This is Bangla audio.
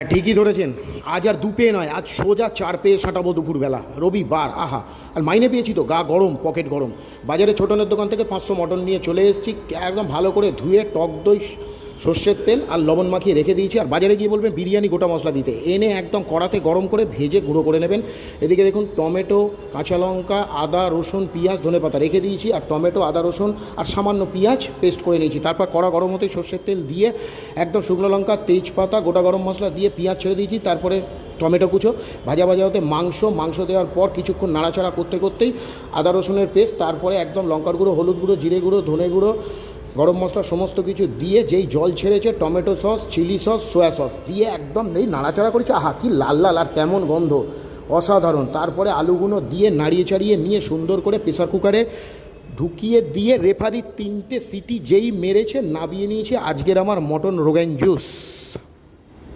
ঠিকই ধরেছেন। আজ আর দু পেয়ে নয়, আজ সোজা চার পেয়ে সাঁটাবো দুপুরবেলা। রবিবার, আহা! আর মাইনে পেয়েছি তো, গা গরম, পকেট গরম। বাজারে ছোটনের দোকান থেকে পাঁচশো মটন নিয়ে চলে এসেছি, একদম ভালো করে ধুয়ে টক দই সর্ষের তেল আর লবণ মাখিয়ে রেখে দিয়েছি। আর বাজারে গিয়ে বলবেন, বিরিয়ানি গোটা মশলা দিতে। এনে একদম কড়াতে গরম করে ভেজে গুঁড়ো করে নেবেন। এদিকে দেখুন, টমেটো, কাঁচা লঙ্কা, আদা, রসুন, পেঁয়াজ, ধনে পাতা রেখে দিয়েছি। আর টমেটো, আদা, রসুন আর সামান্য পেঁয়াজ পেস্ট করে নিয়েছি। তারপর কড়া গরম হতেই সর্ষের তেল দিয়ে একদম শুকনো লঙ্কা, তেজপাতা, গোটা গরম মশলা দিয়ে পেঁয়াজ ছেড়ে দিয়েছি। তারপরে টমেটো কুচো। ভাজা ভাজা হতে মাংস মাংস দেওয়ার পর কিছুক্ষণ নাড়াচাড়া করতে করতেই আদা, রসুনের পেস্ট, তারপরে একদম লঙ্কার গুঁড়ো, হলুদ গুঁড়ো, জিরে গুঁড়ো, ধনে গুঁড়ো গরম মশলা সমস্ত কিছু দিয়ে যেই জল ছেড়েছে, tomato sauce, chilli sauce, soya sauce, দিয়ে একদম এই নাড়াচাড়া করেছে। আহা, কি লাল লাল আর তেমন গন্ধ। অসাধারণ। তারপরে আলুগুলো দিয়ে নাড়িয়ে চাড়িয়ে নিয়ে সুন্দর করে প্রেসার কুকারে ঢুকিয়ে দিয়ে রেফারি তিনটে সিটি যেই মেরেছে, নাবিয়ে নিয়েছে। আজকের আমার মটন রোগান জুস।